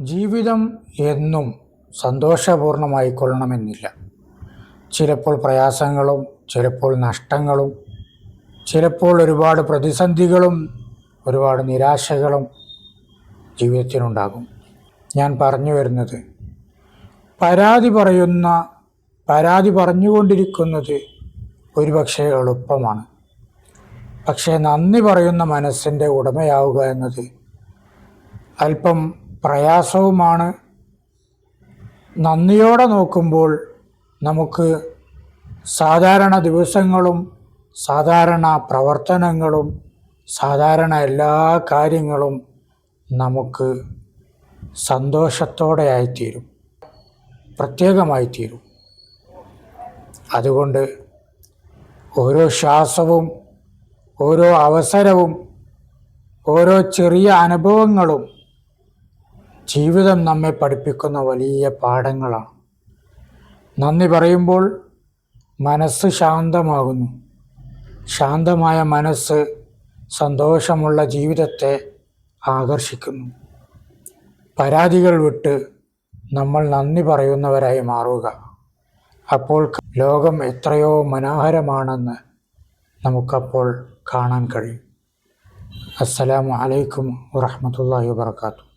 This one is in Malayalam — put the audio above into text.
ജീവിതം എന്നും സന്തോഷപൂർണമായിക്കൊള്ളണമെന്നില്ല ചിലപ്പോൾ പ്രയാസങ്ങളും ചിലപ്പോൾ നഷ്ടങ്ങളും ചിലപ്പോൾ ഒരുപാട് പ്രതിസന്ധികളും ഒരുപാട് നിരാശകളും ജീവിതത്തിനുണ്ടാകും. ഞാൻ പറഞ്ഞു വരുന്നത് പരാതി പറയുന്ന പരാതി പറഞ്ഞുകൊണ്ടിരിക്കുന്നത് ഒരുപക്ഷെ എളുപ്പമാണ്. പക്ഷേ നന്ദി പറയുന്ന മനസ്സിന്റെ ഉടമയാവുക എന്നത് അല്പം പ്രയാസവുമാണ്. നന്ദിയോടെ നോക്കുമ്പോൾ നമുക്ക് സാധാരണ ദിവസങ്ങളും സാധാരണ പ്രവർത്തനങ്ങളും സാധാരണ എല്ലാ കാര്യങ്ങളും നമുക്ക് സന്തോഷത്തോടെ ആയിത്തീരും പ്രത്യേകമായി തീരും അതുകൊണ്ട് ഓരോ ശ്വാസവും ഓരോ അവസരവും ഓരോ ചെറിയ അനുഭവങ്ങളും ജീവിതം നമ്മെ പഠിപ്പിക്കുന്ന വലിയ പാഠങ്ങളാണ്. നന്ദി പറയുമ്പോൾ മനസ്സ് ശാന്തമാകുന്നു. ശാന്തമായ മനസ്സ് സന്തോഷമുള്ള ജീവിതത്തെ ആകർഷിക്കുന്നു. പരാതികൾ വിട്ട് നമ്മൾ നന്ദി പറയുന്നവരായി മാറുക. അപ്പോൾ ലോകം എത്രയോ മനോഹരമാണെന്ന് നമുക്കപ്പോൾ കാണാൻ കഴിയും. അസ്സലാമു അലൈക്കും വറഹ്മത്തുള്ളാഹി വാബർക്കാത്തു